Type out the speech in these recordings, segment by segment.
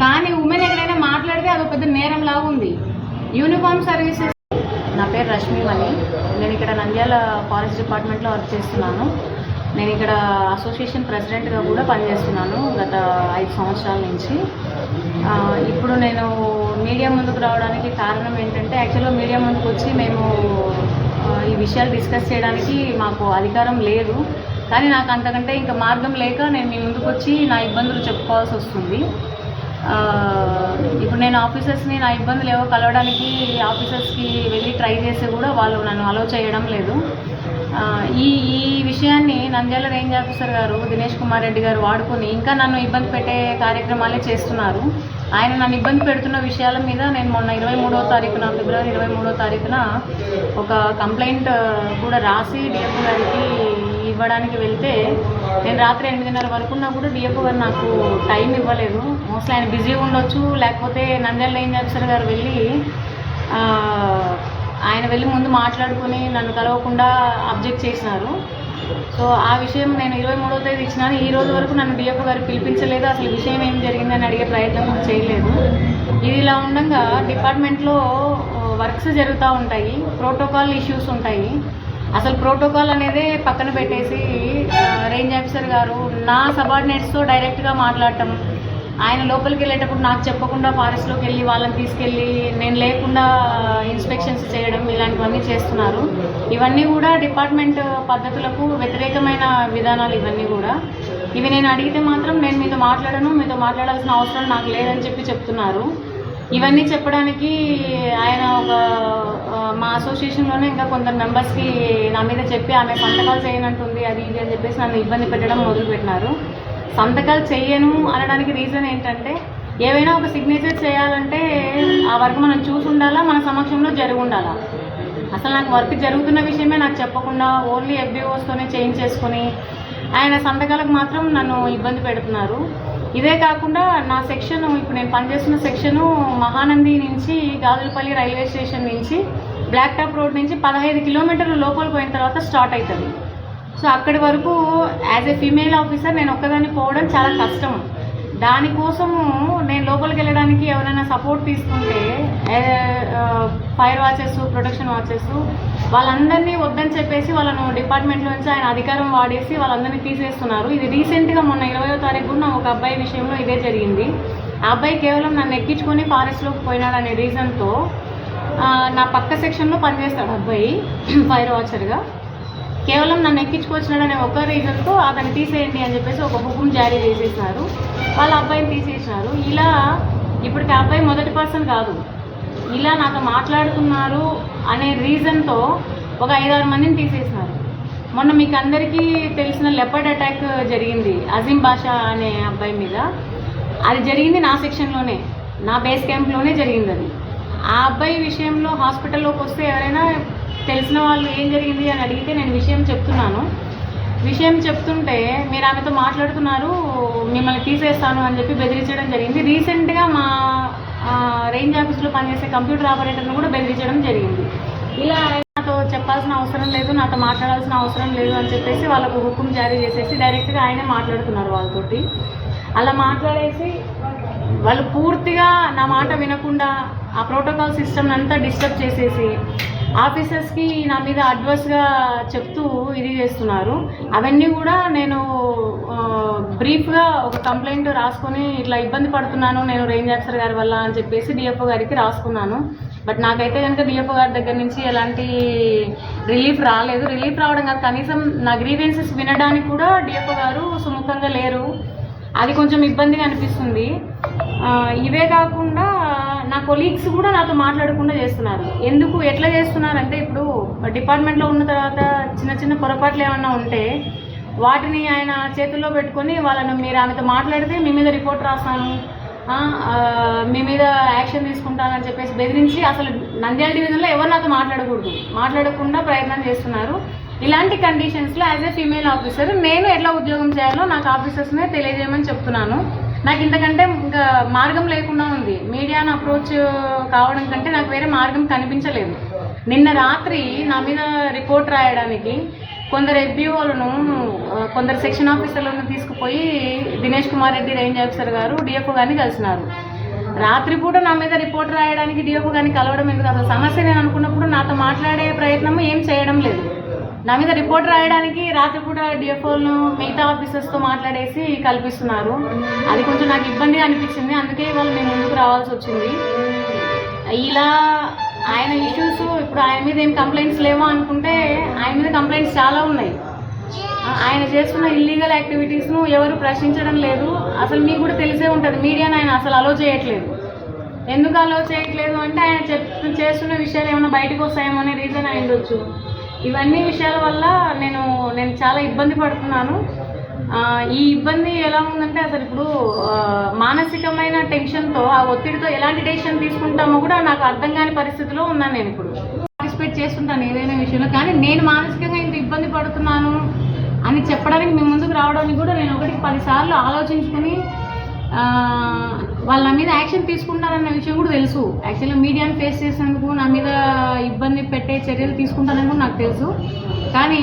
కానీ ఉమెన్ ఎక్కడైనా మాట్లాడితే అదొక పెద్ద నేరం లాగా ఉంది. Uniform services. నా పేరు రష్మి మణి. నేను ఇక్కడ నంద్యాల ఫారెస్ట్ డిపార్ట్మెంట్లో వర్క్ చేస్తున్నాను. నేను ఇక్కడ అసోసియేషన్ ప్రెసిడెంట్గా కూడా పనిచేస్తున్నాను గత ఐదు సంవత్సరాల నుంచి. ఇప్పుడు నేను మీడియా ముందుకు రావడానికి కారణం ఏంటంటే యాక్చువల్గా మీడియా ముందుకు వచ్చి మేము ఈ విషయాలు డిస్కస్ చేయడానికి మాకు అధికారం లేదు. కానీ నాకు అంతకంటే ఇంకా మార్గం లేక నేను మీ ముందుకు వచ్చి నా ఇబ్బందులు చెప్పుకోవాల్సి వస్తుంది. ఇప్పుడు నేను ఆఫీసర్స్ని నా ఇబ్బందులు ఏవో కలవడానికి ఆఫీసర్స్కి వెళ్ళి ట్రై చేస్తే కూడా వాళ్ళు నన్ను అలో చేయడం లేదు. ఈ ఈ విషయాన్ని నంద్యాల రేంజ్ ఆఫీసర్ గారు దినేష్ కుమార్ రెడ్డి గారు వాడుకొని ఇంకా నన్ను ఇబ్బంది పెట్టే కార్యక్రమాలే చేస్తున్నారు. ఆయన నన్ను ఇబ్బంది పెడుతున్న విషయాల మీద నేను మొన్న ఇరవై మూడవ తారీఖున ఫిబ్రవరి ఇరవై మూడో తారీఖున ఒక కంప్లైంట్ కూడా రాసి డిఎఫ్ గారికి ఇవ్వడానికి వెళ్తే నేను రాత్రి ఎనిమిదిన్నర వరకు ఉన్నా కూడా డిఎఫ్ గారు నాకు టైం ఇవ్వలేదు. మోస్ట్లీ ఆయన బిజీగా ఉండొచ్చు లేకపోతే నంద్యాల ఏం ఆఫీసర్ గారు వెళ్ళి ఆయన వెళ్ళి ముందు మాట్లాడుకుని నన్ను కలవకుండా అబ్జెక్ట్ చేసినారు. సో ఆ విషయం నేను ఇరవై మూడో తేదీ ఇచ్చినాను. ఈ రోజు వరకు నన్ను డిఎఫ్ గారు పిలిపించలేదు. అసలు విషయం ఏం జరిగిందని అడిగే ప్రయత్నం చేయలేదు. ఇది ఇలా ఉండగా డిపార్ట్మెంట్లో వర్క్స్ జరుగుతూ ఉంటాయి ప్రోటోకాల్ ఇష్యూస్ ఉంటాయి. అసలు ప్రోటోకాల్ అనేది పక్కన పెట్టేసి రేంజ్ ఆఫీసర్ గారు నా సబార్డినేట్స్తో డైరెక్ట్గా మాట్లాడటం. ఆయన లోపలికి వెళ్ళేటప్పుడు నాకు చెప్పకుండా ఫారెస్ట్లోకి వెళ్ళి వాళ్ళని తీసుకెళ్ళి నేను లేకుండా ఇన్స్పెక్షన్స్ చేయడం ఇలాంటివన్నీ చేస్తున్నారు. ఇవన్నీ కూడా డిపార్ట్మెంట్ పద్ధతులకు వ్యతిరేకమైన విధానాలు ఇవన్నీ కూడా. ఇవి నేను అడిగితే మాత్రం నేను మీతో మాట్లాడను మీతో మాట్లాడాల్సిన అవసరం నాకు లేదని చెప్పి చెప్తున్నారు. ఇవన్నీ చెప్పడానికి ఆయన ఒక అసోసియేషన్లోనే ఇంకా కొందరు మెంబర్స్కి నా మీద చెప్పి ఆమె సంతకాలు చేయనంటుంది అది ఇది అని చెప్పేసి నన్ను ఇబ్బంది పెట్టడం మొదలుపెట్టినారు. సంతకాలు చేయను అనడానికి రీజన్ ఏంటంటే ఏవైనా ఒక సిగ్నేచర్ చేయాలంటే ఆ వర్క్ మనం చూసి ఉండాలా మన సమక్షంలో జరిగి ఉండాలా అసలు నాకు వర్క్ జరుగుతున్న విషయమే నాకు చెప్పకుండా ఓన్లీ ఎఫ్బిఓస్తోనే చేయించేసుకొని ఆయన సంతకాలకు మాత్రం నన్ను ఇబ్బంది పెడుతున్నారు. ఇదే కాకుండా నా సెక్షన్ ఇప్పుడు నేను పనిచేస్తున్న సెక్షను మహానంది నుంచి గాజులపల్లి రైల్వే స్టేషన్ నుంచి బ్లాక్ టాప్ రోడ్ నుంచి పదహైదు కిలోమీటర్ల లోపల పోయిన తర్వాత స్టార్ట్ అవుతుంది సో అక్కడి వరకు యాజ్ ఏ ఫీమేల్ ఆఫీసర్ నేను ఒక్కదాన్ని పోవడం చాలా కష్టం. దానికోసము నేను లోపలికి వెళ్ళడానికి ఎవరైనా సపోర్ట్ తీసుకుంటే ఫైర్ వాచెస్ ప్రొటెక్షన్ వాచెస్ వాళ్ళందరినీ వద్దని చెప్పేసి వాళ్ళను డిపార్ట్మెంట్లో నుంచి ఆయన అధికారం వాడేసి వాళ్ళందరినీ తీసేస్తున్నారు. ఇది రీసెంట్గా మొన్న ఇరవయో తారీఖున ఒక అబ్బాయి విషయంలో ఇదే జరిగింది. ఆ అబ్బాయి కేవలం నన్ను ఎక్కించుకొని ఫారెస్ట్లోకి పోయినాడనే రీజన్తో నా పక్క సెక్షన్లో పనిచేస్తాడు అబ్బాయి ఫైర్ వాచర్గా కేవలం నన్ను ఎక్కించుకొచ్చినాడనే ఒక రీజన్తో అతను తీసేయండి అని చెప్పేసి ఒక హుకుం జారీ చేసేసినారు. వాళ్ళ అబ్బాయిని తీసేసినారు. ఇలా ఇప్పటికి ఆ అబ్బాయి మొదటి పర్సన్ కాదు. ఇలా నాతో మాట్లాడుతున్నారు అనే రీజన్తో ఒక ఐదారు మందిని తీసేసినారు. మొన్న మీకు అందరికీ తెలిసిన లెపర్డ్ అటాక్ జరిగింది అజీం బాషా అనే అబ్బాయి మీద. అది జరిగింది నా సెక్షన్లోనే నా బేస్ క్యాంప్లోనే జరిగింది అది. ఆ అబ్బాయి విషయంలో హాస్పిటల్లోకి వస్తే ఎవరైనా తెలిసిన వాళ్ళు ఏం జరిగింది అని అడిగితే నేను విషయం చెప్తున్నాను. విషయం చెప్తుంటే మీరు ఆమెతో మాట్లాడుతున్నారు మిమ్మల్ని తీసేస్తాను అని చెప్పి బెదిరించడం జరిగింది. రీసెంట్గా మా రేంజ్ ఆఫీస్లో పనిచేసే కంప్యూటర్ ఆపరేటర్ను కూడా బెదిరించడం జరిగింది. ఇలా నాతో చెప్పాల్సిన అవసరం లేదు నాతో మాట్లాడాల్సిన అవసరం లేదు అని చెప్పేసి వాళ్ళకు హుకుం జారీ చేసేసి డైరెక్ట్గా ఆయనే మాట్లాడుతున్నారు వాళ్ళతోటి. అలా మాట్లాడేసి వాళ్ళు పూర్తిగా నా మాట వినకుండా ఆ ప్రోటోకాల్ సిస్టమ్ అంతా డిస్టర్బ్ చేసేసి ఆఫీసర్స్కి నా మీద అడ్వర్స్గా చెప్తూ ఇది చేస్తున్నారు. అవన్నీ కూడా నేను బ్రీఫ్గా ఒక కంప్లైంట్ రాసుకొని ఇట్లా ఇబ్బంది పడుతున్నాను నేను రేంజ్ ఆఫీసర్ గారి వల్ల అని చెప్పేసి డిఎఫ్ఓ గారికి రాసుకున్నాను. బట్ నాకైతే కనుక డిఎఫ్ఓ గారి దగ్గర నుంచి ఎలాంటి రిలీఫ్ రాలేదు. రిలీఫ్ రావడం కాదు కనీసం నా గ్రీవెన్సెస్ వినడానికి కూడా డిఎఫ్ఓ గారు సుముఖంగా లేరు. అది కొంచెం ఇబ్బందిగా అనిపిస్తుంది. ఇవే కాకుండా నా కొలీగ్స్ కూడా నాతో మాట్లాడకుండా చేస్తున్నారు. ఎందుకు? ఎట్లా చేస్తున్నారు అంటే ఇప్పుడు డిపార్ట్మెంట్లో ఉన్న తర్వాత చిన్న చిన్న పొరపాట్లు ఏమన్నా ఉంటే వాటిని ఆయన చేతుల్లో పెట్టుకొని వాళ్ళను మీరు ఆమెతో మాట్లాడితే మీ మీద రిపోర్ట్ రాస్తాను మీ మీద యాక్షన్ తీసుకుంటానని చెప్పేసి బెదిరించి అసలు నంద్యాల డివిజన్లో ఎవరు నాతో మాట్లాడకూడదు. మాట్లాడకుండా ప్రయత్నం చేస్తున్నారు. ఇలాంటి కండిషన్స్లో యాజ్ ఏ ఫీమేల్ ఆఫీసర్ నేను ఎట్లా ఉద్యోగం చేయాలో నాకు ఆఫీసర్స్నే తెలియజేయమని చెప్తున్నాను. నాకు ఇంతకంటే ఇంకా మార్గం లేకుండా ఉంది. మీడియాను అప్రోచ్ కావడం కంటే నాకు వేరే మార్గం కనిపించలేదు. నిన్న రాత్రి నా మీద రిపోర్ట్ రాయడానికి కొందరు ఎఫ్బిఓలను కొందరు సెక్షన్ ఆఫీసర్లను తీసుకుపోయి దినేష్ కుమార్ రెడ్డి రేంజ్ ఆఫీసర్ గారు డిఎఫ్ఓ గారిని కలిసినారు. రాత్రిపూట నా మీద రిపోర్ట్ రాయడానికి డిఓపి గారిని కలవడం ఎందుకు? అసలు సమస్య నేను అనుకున్నప్పుడు నాతో మాట్లాడే ప్రయత్నం ఏం చేయడం లేదు. నా మీద రిపోర్ట్ రాయడానికి రాత్రిపూట డిఎఫ్ఓలను మిగతా ఆఫీసర్స్తో మాట్లాడేసి కల్పిస్తున్నారు. అది కొంచెం నాకు ఇబ్బందిగా అనిపించింది. అందుకే ఇవాళ నేను ముందుకు రావాల్సి వచ్చింది. ఇలా ఆయన ఇష్యూస్ ఇప్పుడు ఆయన మీద ఏం కంప్లైంట్స్ లేవో అనుకుంటే ఆయన మీద కంప్లైంట్స్ చాలా ఉన్నాయి. ఆయన చేస్తున్న ఇల్లీగల్ యాక్టివిటీస్ను ఎవరు ప్రశ్నించడం లేదు. అసలు మీకు కూడా తెలిసే ఉంటుంది. మీడియాను ఆయన అసలు అలో చేయట్లేదు. ఎందుకు అలో చేయట్లేదు అంటే ఆయన చెప్ చేస్తున్న విషయాలు ఏమైనా బయటకు వస్తాయేమో అనే రీజన్ అయి ఉండొచ్చు. ఇవన్నీ విషయాల వల్ల నేను నేను చాలా ఇబ్బంది పడుతున్నాను. ఈ ఇబ్బంది ఎలా ఉందంటే అసలు ఇప్పుడు మానసికమైన టెన్షన్తో ఆ ఒత్తిడితో ఎలాంటి డెసిషన్ తీసుకుంటామో కూడా నాకు అర్థం కాని పరిస్థితిలో ఉన్నాను నేను ఇప్పుడు. పార్టిసిపేట్ చేస్తుంటాను ఏదైనా విషయంలో కానీ నేను మానసికంగా ఇంత ఇబ్బంది పడుతున్నాను అని చెప్పడానికి మీ ముందుకు రావడానికి కూడా నేను ఒకటి పదిసార్లు ఆలోచించుకుని వాళ్ళ నా మీద యాక్షన్ తీసుకుంటారన్న విషయం కూడా తెలుసు. యాక్చువల్గా మీడియాని ఫేస్ చేసినందుకు నా మీద ఇబ్బంది పెట్టే చర్యలు తీసుకుంటారని కూడా నాకు తెలుసు. కానీ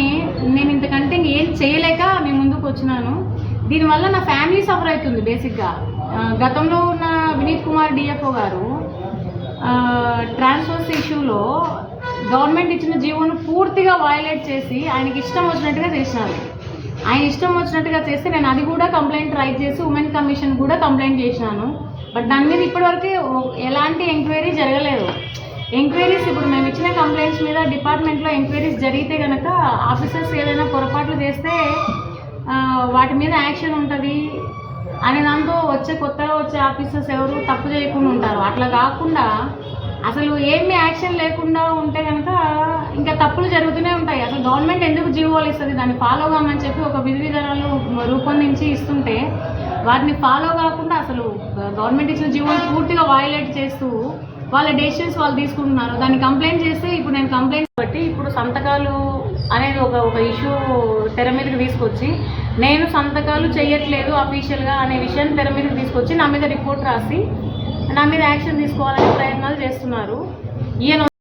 నేను ఇంతకంటే ఏం చేయలేక మీ ముందుకు వచ్చినాను. దీనివల్ల నా ఫ్యామిలీ సఫర్ అవుతుంది బేసిక్గా గతంలో ఉన్న వినీత్ కుమార్ డిఎఫ్ఓ గారు ట్రాన్స్ఫర్స్ ఇష్యూలో గవర్నమెంట్ ఇచ్చిన జీవోను పూర్తిగా వయలేట్ చేసి ఆయనకి ఇష్టం వచ్చినట్టుగా చేసినారు. ఆయన ఇష్టం వచ్చినట్టుగా చేస్తే నేను అది కూడా కంప్లైంట్ రైట్ చేసి ఉమెన్ కమిషన్ కూడా కంప్లైంట్ చేసినాను. బట్ దాని మీద ఇప్పటివరకు ఎలాంటి ఎంక్వైరీ జరగలేదు. ఎంక్వైరీస్ ఇప్పుడు మేము ఇచ్చిన కంప్లైంట్స్ మీద డిపార్ట్మెంట్లో ఎంక్వైరీస్ జరిగితే కనుక ఆఫీసర్స్ ఏదైనా పొరపాట్లు చేస్తే వాటి మీద యాక్షన్ ఉంటుంది. అనే దాంతో వచ్చే కొత్తగా వచ్చే ఆఫీసర్స్ ఎవరు తప్పు చేయకుండా ఉంటారు. అట్లా కాకుండా అసలు ఏమి యాక్షన్ లేకుండా ఉంటే కనుక ఇంకా తప్పులు జరుగుతూనే గవర్నమెంట్ ఎందుకు జీవోలు ఇస్తుంది? దాన్ని ఫాలో కామని చెప్పి ఒక విధి విధానాలు రూపొందించి ఇస్తుంటే వాటిని ఫాలో కాకుండా అసలు గవర్నమెంట్ ఇచ్చిన జీవోని పూర్తిగా వయలేట్ చేస్తూ వాళ్ళ డెసిషన్స్ వాళ్ళు తీసుకుంటున్నారు. దాన్ని కంప్లైంట్ చేస్తే ఇప్పుడు నేను కంప్లైంట్ బట్టి ఇప్పుడు సంతకాలు అనేది ఒక ఒక ఇష్యూ తెర మీదకి తీసుకొచ్చి నేను సంతకాలు చేయట్లేదు అఫీషియల్గా అనే విషయాన్ని తెర మీదకి తీసుకొచ్చి నా మీద రిపోర్ట్ రాసి నా మీద యాక్షన్ తీసుకోవాలనే ప్రయత్నాలు చేస్తున్నారు. ఈయన